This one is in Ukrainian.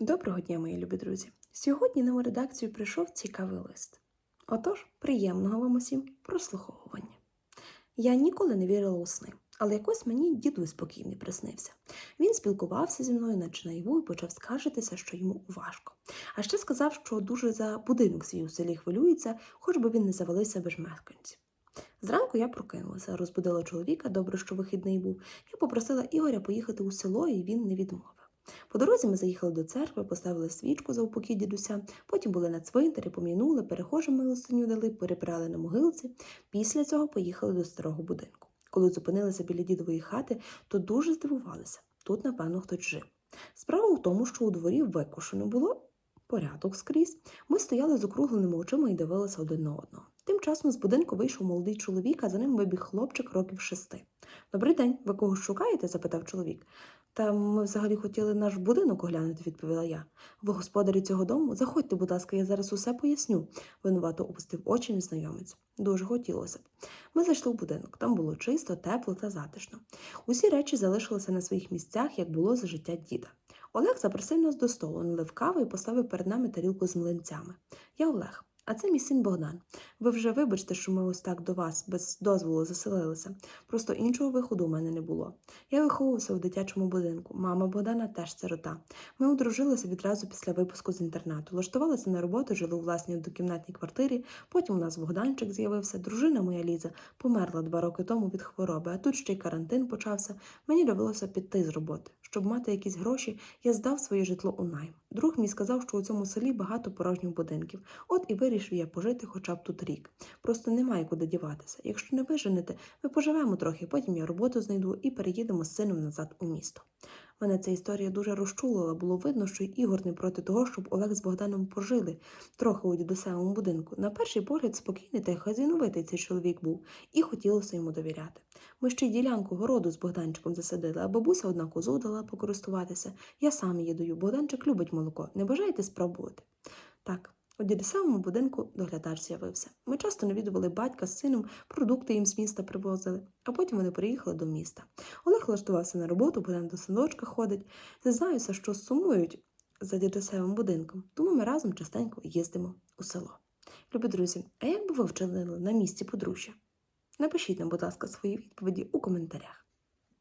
Доброго дня, мої любі друзі! Сьогодні на мою редакцію прийшов цікавий лист. Отож, приємного вам усім прослуховування. Я ніколи не вірила у сни, але якось мені дідусь спокійний приснився. Він спілкувався зі мною, наче наяву, і почав скаржитися, що йому важко. А ще сказав, що дуже за будинок свій у селі хвилюється, хоч би він не завалився без мешканців. Зранку я прокинулася, розбудила чоловіка, добре, що вихідний був. Я попросила Ігоря поїхати у село, і він не відмовив. По дорозі ми заїхали до церкви, поставили свічку за упокій дідуся, потім були на цвинтарі, помінули, перехожим милостиню дали, перебрали на могилці. Після цього поїхали до старого будинку. Коли зупинилися біля дідової хати, то дуже здивувалися. Тут, напевно, хтось жив. Справа у тому, що у дворі викошено було порядок скрізь. Ми стояли з округленими очима і дивилися один на одного. Тим часом з будинку вийшов молодий чоловік, а за ним вибіг хлопчик років шести. Добрий день, ви когось шукаєте? запитав чоловік. Та ми взагалі хотіли наш будинок оглянути, відповіла я. Ви господарі цього дому? Заходьте, будь ласка, я зараз усе поясню. Винувато опустив очі незнайомець. Дуже хотілося б. Ми зайшли в будинок. Там було чисто, тепло та затишно. Усі речі залишилися на своїх місцях, як було за життя діда. Олег запросив нас до столу, налив кави і поставив перед нами тарілку з млинцями. Я Олег. А це мій син Богдан. Ви вже вибачте, що ми ось так до вас без дозволу заселилися. Просто іншого виходу у мене не було. Я виховувався у дитячому будинку. Мама Богдана теж сирота. Ми одружилися відразу після випуску з інтернату. Влаштувалися на роботу, жили у власній однокімнатній квартирі. Потім у нас Богданчик з'явився. Дружина моя Ліза померла два роки тому від хвороби, а тут ще й карантин почався. Мені довелося піти з роботи. Щоб мати якісь гроші, я здав своє житло у найм. Друг мій сказав, що у цьому селі багато порожніх будинків. От і вирішив я пожити хоча б тут рік. Просто немає куди діватися. Якщо не виженете, ми поживемо трохи, потім я роботу знайду і переїдемо з сином назад у місто. Мене ця історія дуже розчулила. Було видно, що й Ігор не проти того, щоб Олег з Богданом пожили трохи у дідусевому будинку. На перший погляд спокійний та й хазяйновитий цей чоловік був, і хотілося йому довіряти. Ми ще й ділянку городу з Богданчиком засадили, а бабуся одна козу покористуватися. Я сам її даю. Богданчик любить молоко. Не бажаєте спробувати? Так. У дідусевому будинку доглядач з'явився. Ми часто навідували батька з сином, продукти їм з міста привозили, а потім вони приїхали до міста. Олег влаштувався на роботу, Богдан до синочка ходить. Зізнаюся, що сумують за дідусевим будинком, тому ми разом частенько їздимо у село. Любі друзі, а як би ви вчинили на місці подружжя? Напишіть нам, будь ласка, свої відповіді у коментарях.